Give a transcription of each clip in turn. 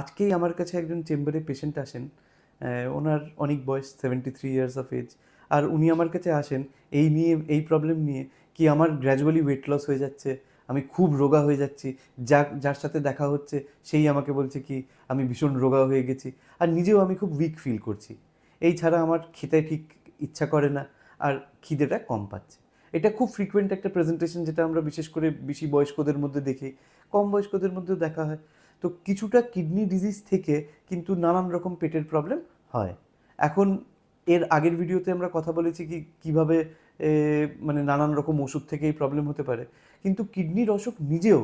আজকেই আমার কাছে একজন চেম্বারে পেশেন্ট আসেন ওনার অনেক বয়স seventy three years of age আর উনি আমার কাছে আসেন, এই নিয়ে, এই প্রবলেম নিয়ে, কি আমার গ্র্যাজুয়ালি ওয়েট লস হয়ে যাচ্ছে, আমি খুব রোগা হয়ে যাচ্ছি, যা, যার সাথে দেখা হচ্ছে, সেই আমাকে বলছে কি, আমি ভীষণ রোগা হয়ে গেছি, আর নিজেও আমি খুব উইক ফিল করছি। এই ছাড়া আমার খেতে ঠিক ইচ্ছা করে না, আর খিদেটা কম পাচ্ছে। এটা খুব ফ্রিকোয়েন্ট একটা প্রেজেন্টেশন যেটা আমরা বিশেষ করে বেশি বয়স্কদের মধ্যে দেখি, কম বয়স্কদের মধ্যেও দেখা হয়। তো কিছুটা কিডনি ডিজিজ থেকে কিন্তু নানান রকম পেটের প্রবলেম হয়। এখন এর আগের ভিডিওতে আমরা কথা বলেছি কি, কীভাবে মানে নানান রকম ওষুধ থেকে এই প্রবলেম হতে পারে। কিন্তু কিডনির অসুখ নিজেও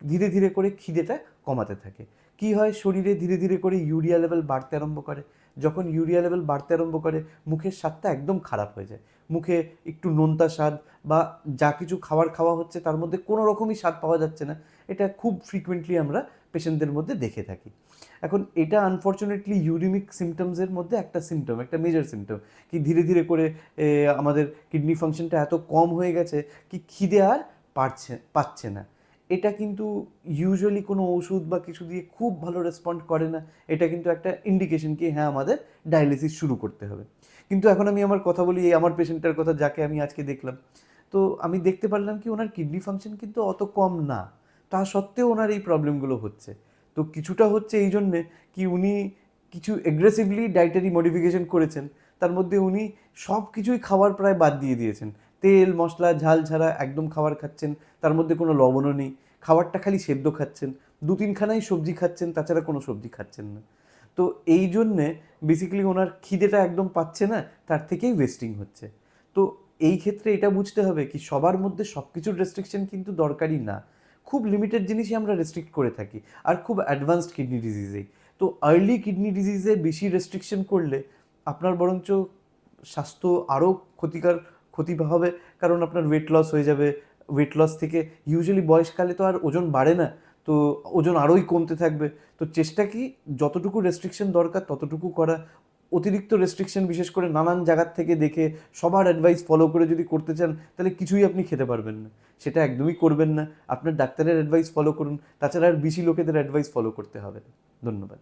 ধীরে ধীরে করে খিদেটা কমাতে থাকে। কি হয়, শরীরে ধীরে ধীরে করে ইউরিয়া লেভেল বাড়তে আরম্ভ করে। যখন ইউরিয়া লেভেল বাড়তে আরম্ভ করে, মুখের স্বাদটা একদম খারাপ হয়ে যায়। মুখে একটু নোনতা স্বাদ বা যা কিছু খাবার খাওয়া হচ্ছে, তার মধ্যে কোনো রকমই স্বাদ পাওয়া যাচ্ছে না। এটা খুব ফ্রিকুয়েন্টলি আমরা পেশেন্টদের মধ্যে দেখে থাকি। এখন এটা আনফর্চুনেটলি ইউরিমিক সিমটমসের মধ্যে একটা সিমটম একটা মেজর সিমটম কি ধীরে ধীরে করে আমাদের কিডনি ফাংশনটা এত কম হয়ে গেছে কি খিদে আর পারছে, পাচ্ছে না। এটা কিন্তু ইউজুয়ালি কোনো ওষুধ বা কিছু দিয়ে খুব ভালো রেসপন্ড করে না। এটা কিন্তু একটা ইন্ডিকেশন কি হ্যাঁ আমাদের ডায়ালিসিস শুরু করতে হবে। কিন্তু এখন আমি আমার কথা বলি, এই আমার পেশেন্টের কথা যাকে আমি আজকে দেখলাম। তো আমি দেখতে পারলাম কি, ওনার কিডনি ফাংশন কিন্তু অত কম না। তা সত্ত্বেও ওনার এই প্রবলেমগুলো হচ্ছে। তো কিছুটা হচ্ছে এই জন্যে কি, উনি কিছু এগ্রেসিভলি ডায়েটারি মডিফিকেশন করেছেন। তার মধ্যে উনি সব কিছুই খাবার প্রায় বাদ দিয়ে দিয়েছেন। তেল, মশলা, ঝাল ছাড়া একদম খাবার খাচ্ছেন, তার মধ্যে কোনো লবণও নেই, খাবারটা খালি সেদ্ধ খাচ্ছেন, দু তিনখানাই সবজি খাচ্ছেন, তাছাড়া কোনো সবজি খাচ্ছেন না। তো এই জন্যে বেসিক্যালি ওনার খিদেটা একদম পাচ্ছে না, তার থেকেই ওয়েস্টিং হচ্ছে। তো এই ক্ষেত্রে এটা বুঝতে হবে কি সবার মধ্যে সব কিছুর রেস্ট্রিকশন কিন্তু দরকারই না। খুব লিমিটেড জিনিসই আমরা রেস্ট্রিক্ট করে থাকি, আর খুব অ্যাডভান্সড কিডনি ডিজিজেই তো আর্লি কিডনি ডিজিজে বেশি রেস্ট্রিকশন করলে আপনার বরঞ্চ স্বাস্থ্য আরও ক্ষতিকর ক্ষতি হবে, কারণ আপনার ওয়েট লস হয়ে যাবে। ওয়েট লস থেকে ইউজুয়ালি বয়সকালে তো আর ওজন বাড়ে না, তো ওজন আরোই কমতে থাকবে। তো চেষ্টা কি, যতটুকু রেস্ট্রিকশন দরকার ততটুকু করা। অতিরিক্ত রেস্ট্রিকশন বিশেষ করে নানান জায়গার থেকে দেখে, সবার অ্যাডভাইস ফলো করে যদি করতে চান, তাহলে কিছুই আপনি খেতে পারবেন না। সেটা একদমই করবেন না। আপনার ডাক্তারের অ্যাডভাইস ফলো করুন, তাছাড়া আর বেশি লোকেদের অ্যাডভাইস ফলো করতে হবে না। ধন্যবাদ।